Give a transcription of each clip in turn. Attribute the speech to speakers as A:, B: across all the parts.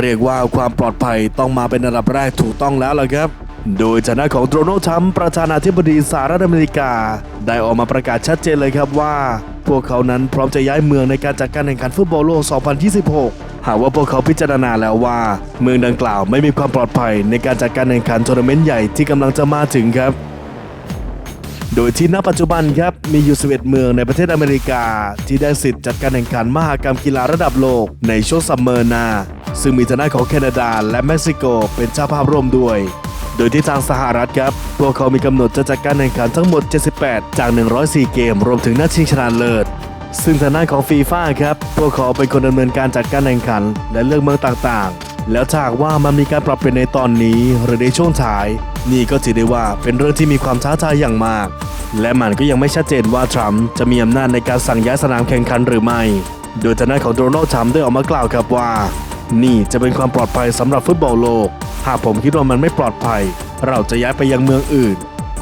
A: เรียกว่าความปลอดภัยต้องมาเป็นอันดับแรกถูกต้องแล้วล่ะครับ โดยฐานะของโดนัลด์ทรัมป์ประธานาธิบดีสหรัฐอเมริกา ได้ออกมาประกาศชัดเจนเลยครับว่า พวกเขานั้นพร้อมจะย้ายเมืองในการจัดการแข่งขันฟุตบอลโลก 2026 หากว่าพวกเขาพิจารณาแล้วว่า เมืองดังกล่าวไม่มีความปลอดภัยในการจัดการแข่งขันทัวร์นาเมนต์ใหญ่ที่กำลังจะมาถึงครับ โดยที่ณปัจจุบันครับมีอยู่11เมืองในประเทศอเมริกา ที่ได้สิทธิ์จัดการแข่งขันมหากรรมกีฬาระดับโลกในช่วงซัมเมอร์นา ซึ่งมีทางด้านของแคนาดาและเม็กซิโกเป็นเจ้าภาพร่วมด้วย โดยที่ทางสหรัฐครับ พวกเขามีกำหนดจะจัดการแข่งขันทั้งหมด 78 จาก 104 เกม รวมถึงนัดชิงชนะเลิศซึ่งทางด้านของฟีฟ่าครับ พวกเขาเป็นคนดำเนินการจัดการแข่งขัน และเลือกเมืองต่างๆ แล้วถ้าว่ามันมีการปรับเปลี่ยนในตอนนี้หรือในช่วงท้าย นี่ก็ถือได้ว่าเป็นเรื่องที่มีความท้าทายอย่างมาก และมันก็ยังไม่ชัดเจนว่าทรัมป์จะมีอำนาจในการสั่งย้ายสนามแข่งขันหรือไม่ โดยทางด้านของโดนัลด์ทรัมป์ได้ออกมากล่าวครับว่า นี่จะเป็นความปลอดภัยสำหรับฟุตบอลโลก หากผมคิดว่ามันไม่ปลอดภัย เราจะย้ายไปยังเมืองอื่น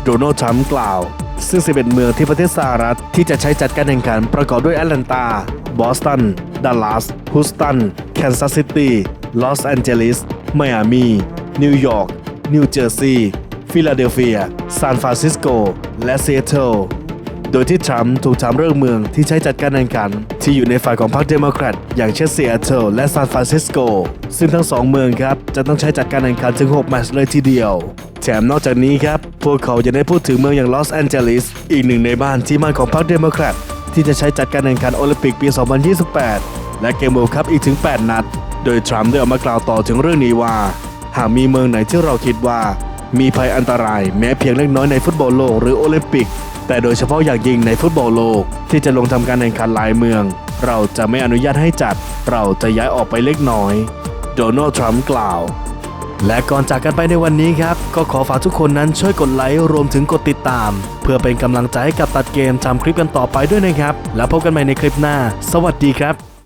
A: โดนัลด์ทรัมป์กล่าว ซึ่ง11เมืองที่ประเทศสหรัฐที่จะใช้จัดการแข่งขันประกอบด้วยแอตแลนตา บอสตัน ดัลลัส ฮูสตัน แคนซัสซิตี้ ลอสแอนเจลิส ไมอามี นิวยอร์ก นิวเจอร์ซีย์ฟิลาเดลเฟียซานฟรานซิสโก และซีแอตเทิลโดยที่ทรัมป์ถูกถามเรื่องเมืองที่ใช้จัดการแข่งขัน ที่อยู่ในฝ่ายของพรรคเดโมแครตอย่างเช่นซีแอตเทิลและซานฟรานซิสโก ซึ่งทั้งสองเมืองครับ จะต้องใช้จัดการแข่งขันถึง 6 แมตช์เลยทีเดียว แถมนอกจากนี้ครับ พวกเขายังได้พูดถึงเมืองอย่างลอสแอนเจลิสอีกหนึ่งในบ้านที่มั่นของพรรคเดโมแครตที่จะใช้จัดการแข่งขันโอลิมปิกปี 2028 และเกมเวิลด์คัพอีกถึง 8 นัด โดยทรัมป์ได้ออกมากล่าวต่อถึงเรื่องนี้ว่า หากมีเมืองไหนที่เราคิดว่า มีภัยอันตรายแม้เพียงเล็กน้อยในฟุตบอลโลกหรือโอลิมปิก แต่โดยเฉพาะอย่างยิ่งในฟุตบอลโลก ที่จะลงทำการแข่งขันหลายเมือง เราจะไม่อนุญาตให้จัด เราจะย้ายออกไปเล็กน้อยโดนัลด์ทรัมป์กล่าวและก่อนจากกันไปในวันนี้ครับ ก็ขอฝากทุกคนนั้นช่วยกดไลค์รวมถึงกดติดตาม เพื่อเป็นกำลังใจให้กับตัดเกมทำคลิปกันต่อไปด้วยนะครับ แล้วพบกันใหม่ในคลิปหน้า สวัสดีครับ